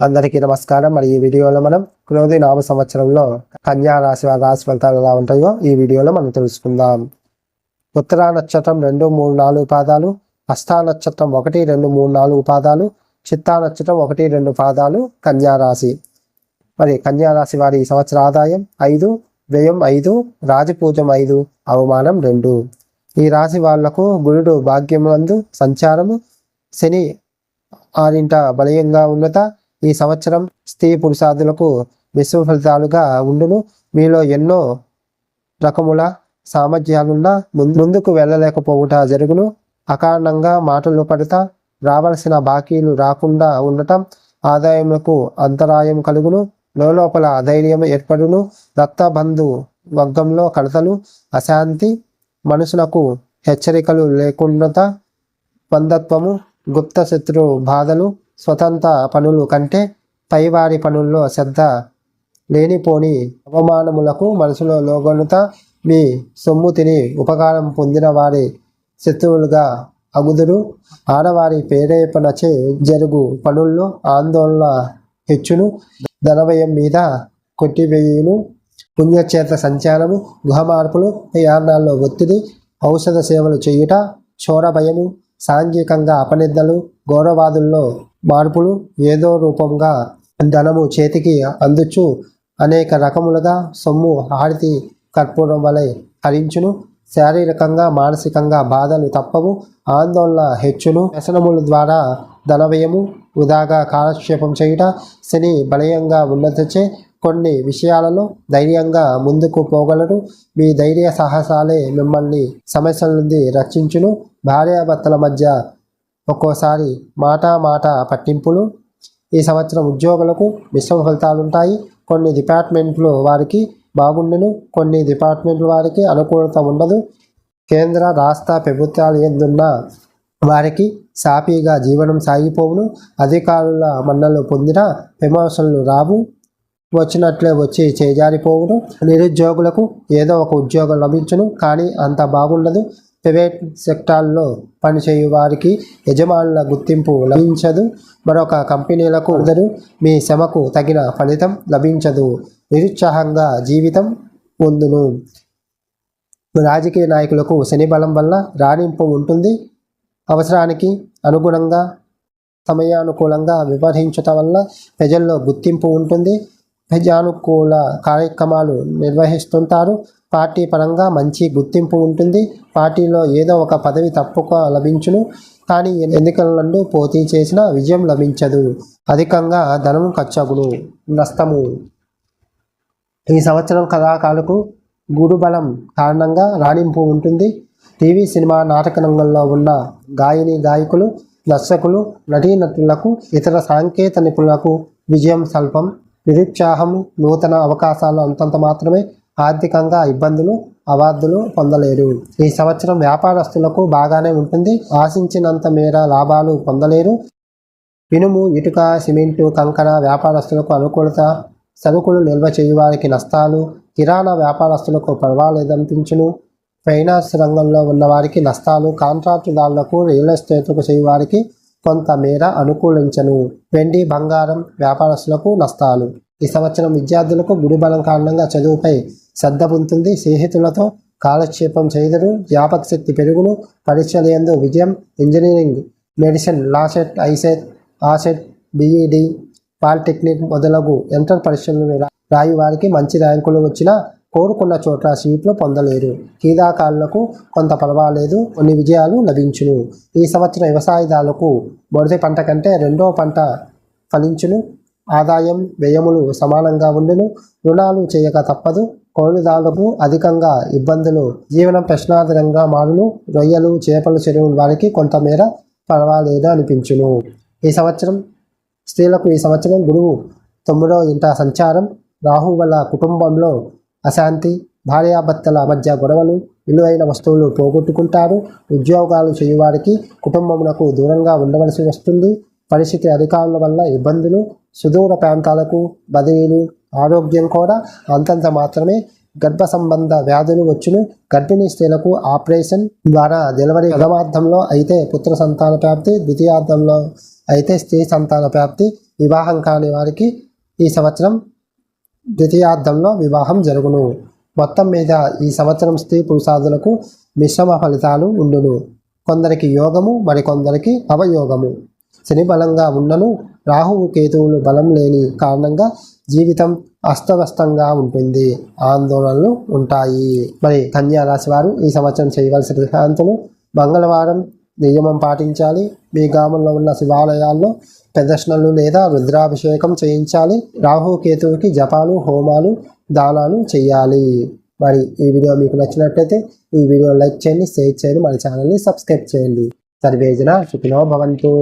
అందరికీ నమస్కారం. మరి ఈ వీడియోలో మనం క్రోధి నామ సంవత్సరంలో కన్యా రాశి వారి రాశి ఫలితాలు ఎలా ఉంటాయో ఈ వీడియోలో మనం తెలుసుకుందాం. ఉత్తరా నక్షత్రం రెండు మూడు నాలుగు పాదాలు హస్తా నక్షత్రం ఒకటి రెండు మూడు నాలుగు పాదాలు చిత్తా నక్షత్రం ఒకటి రెండు పాదాలు కన్యా రాశి. మరి కన్యా రాశి వారి ఈ సంవత్సర ఆదాయం ఐదు వ్యయం ఐదు రాజపూజం ఐదు అవమానం రెండు. ఈ రాశి వాళ్ళకు గురుడు భాగ్యమందు సంచారము శని ఆరింట బలయంగా ఉన్నత ఈ సంవత్సరం స్త్రీ పురుషాదులకు మిశ్రమ ఫలితాలుగా ఉండును. మీలో ఎన్నో రకముల సామర్థ్యాలున్న ముందుకు వెళ్ళలేకపోవుట జరుగును. అకారణంగా మాటలు పడత రావలసిన బాకీలు రాకుండా ఉండటం ఆదాయములకు అంతరాయం కలుగును. లోపల అధైర్యం ఏర్పడును. రక్తబంధు వర్గంలో కడతలు అశాంతి మనుషులకు హెచ్చరికలు లేకుండా బంధత్వము గుప్త శత్రు బాధలు స్వతంత్ర పనులు కంటే పైవారి పనుల్లో శ్రద్ధ లేనిపోని అవమానములకు మనసులో లోగొనుత మీ సొమ్ము తిని ఉపకారం పొందిన వారి శత్రువులుగా అగుదురు. ఆడవారి ప్రేరేపణచే జరుగు పనుల్లో ఆందోళన హెచ్చును. ధనవయం మీద కొట్టివేయును. పుణ్యక్షేత్ర సంచారము గృహ మార్పులు ప్రయాణాల్లో ఒత్తిడి ఔషధ సేవలు చేయుట చోర భయము సాంఘికంగా అపనిందలు గౌరవాదుల్లో మార్పులు ఏదో రూపంగా ధనము చేతికి అందుచు అనేక రకములుగా సొమ్ము హారతి కర్పూరం వలె హరించును. శారీరకంగా మానసికంగా బాధలు తప్పవు. ఆందోళన హెచ్చును. వ్యసనముల ద్వారా ధనవ్యయము వృధాగా కాలక్షేపం చేయుట శని బలయంగా ఉన్నతచే కొన్ని విషయాలలో ధైర్యంగా ముందుకు పోగలరు మీ ధైర్య సాహసాలే మిమ్మల్ని సమస్యల నుండి రక్షించును. భార్యాభర్తల మధ్య ఒక్కోసారి మాట మాట పట్టింపులు. ఈ సంవత్సరం ఉద్యోగులకు మిశ్రమ ఫలితాలుంటాయి కొన్ని డిపార్ట్మెంట్లు వారికి బాగుండును కొన్ని డిపార్ట్మెంట్ల వారికి అనుకూలత ఉండదు. కేంద్ర రాష్ట్ర ప్రభుత్వాలు ఎందున్న వారికి సాఫీగా జీవనం సాగిపోవును. అధికారుల మన్నలు పొందిన విమర్శలు రావు. వచ్చినట్లే వచ్చి చేజారిపోవును. నిరుద్యోగులకు ఏదో ఒక ఉద్యోగం లభించును కానీ అంత బాగుండదు. ప్రైవేట్ సెక్టార్లో పనిచేయు వారికి యజమానుల గుర్తింపు లభించదు. మరొక కంపెనీలకు అందరూ మీ శ్రమకు తగిన ఫలితం లభించదు. నిరుత్సాహంగా జీవితం పొందును. రాజకీయ నాయకులకు శని బలం వల్ల రాణింపు ఉంటుంది. అవసరానికి అనుగుణంగా సమయానుకూలంగా వ్యవహరించటం వల్ల ప్రజల్లో గుర్తింపు ఉంటుంది. ప్రజానుకూల కార్యక్రమాలు నిర్వహిస్తుంటారు. పార్టీ పరంగా మంచి గుర్తింపు ఉంటుంది. పార్టీలో ఏదో ఒక పదవి తప్పుగా లభించును. కానీ ఎన్నికల నుండి పోటీ చేసిన విజయం లభించదు. అధికంగా ధనం ఖర్చగును నష్టము. ఈ సంవత్సరం కళాకారులకు గురుబలం కారణంగా రాణింపు ఉంటుంది. టీవీ సినిమా నాటక రంగంలో ఉన్న గాయని గాయకులు దర్శకులు నటీనటులకు ఇతర సాంకేత నిపుణులకు విజయం స్వల్పం నిరుత్సాహం నూతన అవకాశాలు అంతంత మాత్రమే ఆర్థికంగా ఇబ్బందులు అవార్డులు పొందలేరు. ఈ సంవత్సరం వ్యాపారస్తులకు బాగానే ఉంటుంది. ఆశించినంత మేర లాభాలు పొందలేరు. ఇనుము ఇటుక సిమెంటు కంకర వ్యాపారస్తులకు అనుకూలత సరుకులు నిల్వ చేయువారికి నష్టాలు కిరాణా వ్యాపారస్తులకు పర్వాలేదనిపించును ఫైనాన్స్ రంగంలో ఉన్న వారికి నష్టాలు కాంట్రాక్టుదారులకు రియల్ ఎస్టేట్కు చేయువారికి కొంత మేర అనుకూలించను. వెండి బంగారం వ్యాపారస్తులకు నష్టాలు. ఈ సంవత్సరం విద్యార్థులకు గుడిబలం కారణంగా చదువుపై శ్రద్ధ పొందుతుంది. స్నేహితులతో కాలక్షేపం చేయదరు జ్ఞాపక శక్తి పెరుగును. పరీక్షల ఎందు విజయం ఇంజనీరింగ్ మెడిసిన్ లాసెట్ ఐసెట్ ఆసెట్ బీఈడి పాలిటెక్నిక్ మొదలగు ఎంటర్ పరీక్షలు రాయి వారికి మంచి ర్యాంకులు వచ్చినా కోరుకున్న చోట సీట్లు పొందలేరు. క్రీడాకారులకు కొంత పర్వాలేదు. కొన్ని విజయాలు లభించును. ఈ సంవత్సరం వ్యవసాయదారులకు మొదటి పంట కంటే రెండో పంట ఫలించును. ఆదాయం వ్యయములు సమానంగా ఉండును. రుణాలు చేయక తప్పదు. కౌలుదారులకు అధికంగా ఇబ్బందులు జీవనం ప్రశ్నార్థంగా మారును. రొయ్యలు చేపలు చెరువులు వారికి కొంతమేర పర్వాలేదు అనిపించును. ఈ సంవత్సరం స్త్రీలకు ఈ సంవత్సరం గురువు తొమ్మిదో ఇంట సంచారం. రాహు వల్ల కుటుంబంలో అశాంతి భార్యాభర్తల మధ్య గొడవలు విలువైన వస్తువులు పోగొట్టుకుంటారు. ఉద్యోగాలు చేయువారికి కుటుంబమునకు దూరంగా ఉండవలసి వస్తుంది. పరిస్థితి అధికారుల వల్ల ఇబ్బందులు సుదూర ప్రాంతాలకు బదిలీలు ఆరోగ్యం కూడా అంతంత మాత్రమే. గర్భ సంబంధ వ్యాధులు వచ్చును. గర్భిణీ స్త్రీలకు ఆపరేషన్ ద్వారా డెలివరీ ప్రథమార్థంలో అయితే పుత్ర సంతాన ప్రాప్తి ద్వితీయార్థంలో అయితే స్త్రీ సంతాన ప్రాప్తి వివాహం కాని వారికి ఈ సంవత్సరం ద్వితీయార్థంలో వివాహం జరుగును. మొత్తం మీద ఈ సంవత్సరం స్త్రీ పురుషాదులకు మిశ్రమ ఫలితాలు ఉండును. కొందరికి యోగము మరికొందరికి అవయోగము. శని బలంగా ఉన్నను రాహువు కేతువులు బలం లేని కారణంగా జీవితం అస్తవ్యస్తంగా ఉంటుంది. ఆందోళనలు ఉంటాయి. మరి కన్యా రాశి వారు ఈ సంవత్సరం చేయవలసిన సిద్ధాంతులు మంగళవారం నియమం పాటించాలి. మీ గ్రామంలో ఉన్న శివాలయాల్లో ప్రదర్శనలు లేదా రుద్రాభిషేకం చేయించాలి. రాహు కేతువుకి జపాలు హోమాలు దానాలు చేయాలి మరి ఈ వీడియో మీకు నచ్చినట్లయితే ఈ వీడియో లైక్ చేయండి షేర్ చేయండి మన ఛానల్ని సబ్స్క్రైబ్ చేయండి. సర్వేజన సుఖినో భవంతు.